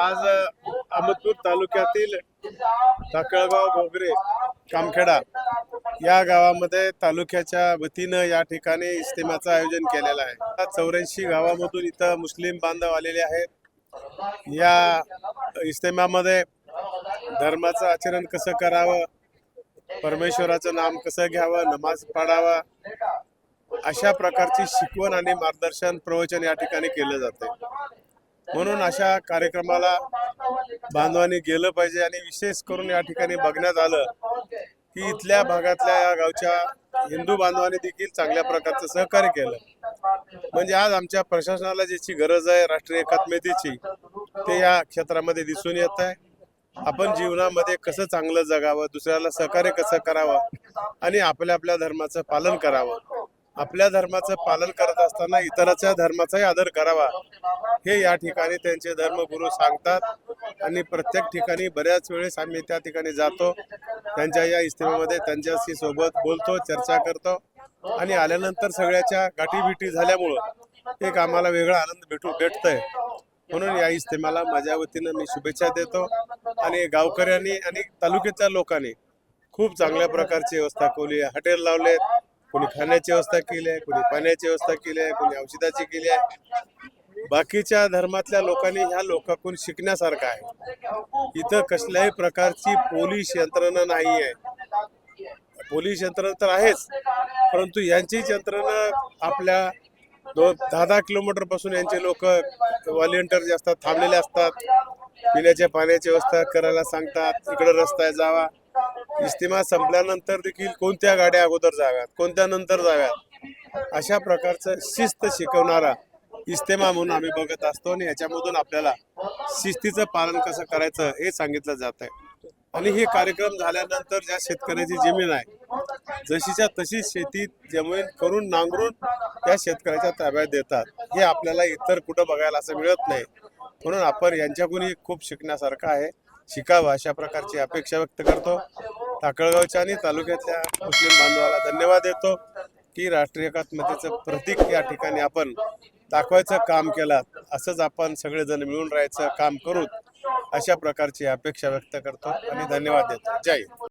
आज अहमदपूर तालुक्यातील टाकळगाव भोगरे कामखेडा या गावामध्ये तालुक्याच्या वतीनं या ठिकाणी इस्तेमाचं आयोजन केलेलं आहे. चौऱ्याऐंशी गावामधून इथं मुस्लिम बांधव आलेले आहेत. या इस्तेमामध्ये धर्माचं आचरण कसं करावं परमेश्वराचं नाम कसं घ्यावं नमाज पाडावा अशा प्रकारची शिकवण आणि मार्गदर्शन प्रवचन या ठिकाणी केलं जाते म्हणून अशा कार्यक्रमाला बांधवांनी गेलं पाहिजे आणि विशेष करून या ठिकाणी बघण्यात आलं की इथल्या भागातल्या या गावच्या हिंदू बांधवांनी देखील चांगल्या प्रकारचं सहकार्य केलं. म्हणजे आज आमच्या प्रशासनाला ज्याची गरज आहे राष्ट्रीय एकात्मतेची ते या क्षेत्रामध्ये दिसून येत आहे. आपण जीवनामध्ये कसं चांगलं जगावं दुसऱ्याला सहकार्य कसं करावं आणि आपल्या आपल्या धर्माचं पालन करावं. आपल्या धर्माचं पालन करत असताना इतराच्या धर्माचाही आदर करावा. हे या ठिकाणी त्यांचे धर्मगुरू सांगतात आणि प्रत्येक ठिकाणी बऱ्याच वेळेस आम्ही त्या ठिकाणी जातो. त्यांच्या या इस्तेमामध्ये त्यांच्याशी सोबत बोलतो चर्चा करतो आणि आल्यानंतर सगळ्याच्या गाठीभिटी झाल्यामुळं एक आम्हाला वेगळा आनंद भेटू भेटतोय. म्हणून या इस्तेमाला माझ्या वतीनं मी शुभेच्छा देतो आणि गावकऱ्यांनी आणि तालुक्याच्या लोकांनी खूप चांगल्या प्रकारची व्यवस्था केली. आहे हॉटेल लावलेत कोणी खाण्याची व्यवस्था केली आहे कोणी पाण्याची व्यवस्था केली आहे कोणी औषधाची केली आहे. बाकीच्या धर्मातल्या लोकांनी ह्या लोकांकडून शिकण्यासारखं आहे. इथं कसल्याही प्रकारची पोलीस यंत्रणा नाही आहे. पोलीस यंत्रणा तर आहेच परंतु यांचीच यंत्रणा आपल्या दोन दहा दहा किलोमीटरपासून यांचे लोक व्हॉलेंटियर जे असतात थांबलेले असतात. पिण्याच्या पाण्याची व्यवस्था करायला सांगतात इकडं रस्ता आहे जावा. इस्तिमा संपल्यानंतर देखील कोणत्या गाड्या अगोदर जाव्यात कोणत्या नंतर जाव्यात अशा प्रकारचं शिस्त शिकवणारा इस्तेमा म्हणून आम्ही बघत असतो आणि याच्यामधून आपल्याला शिस्तीचं पालन कसं करायचं हे सांगितलं जात आहे आणि हे कार्यक्रम झाल्यानंतर ज्या शेतकऱ्याची जमीन आहे जशीच्या तशी शेती जमीन करून नांगरून त्या शेतकऱ्याच्या ताब्यात देतात. हे आपल्याला इतर कुठं बघायला असं मिळत नाही. म्हणून आपण यांच्याकडूनही खूप शिकण्यासारखं आहे. शिकावं अशा प्रकारची अपेक्षा व्यक्त करतो. टाकळगावच्या आणि तालुक्यातल्या मुस्लिम बांधवाला धन्यवाद देतो की राष्ट्रीय एकात्मतेचं प्रतीक या ठिकाणी आपण दाखवायचं काम केलं. असंच आपण सगळेजण मिळून राहायचं काम करू अशा प्रकारची अपेक्षा व्यक्त करतो आणि धन्यवाद देतो. जय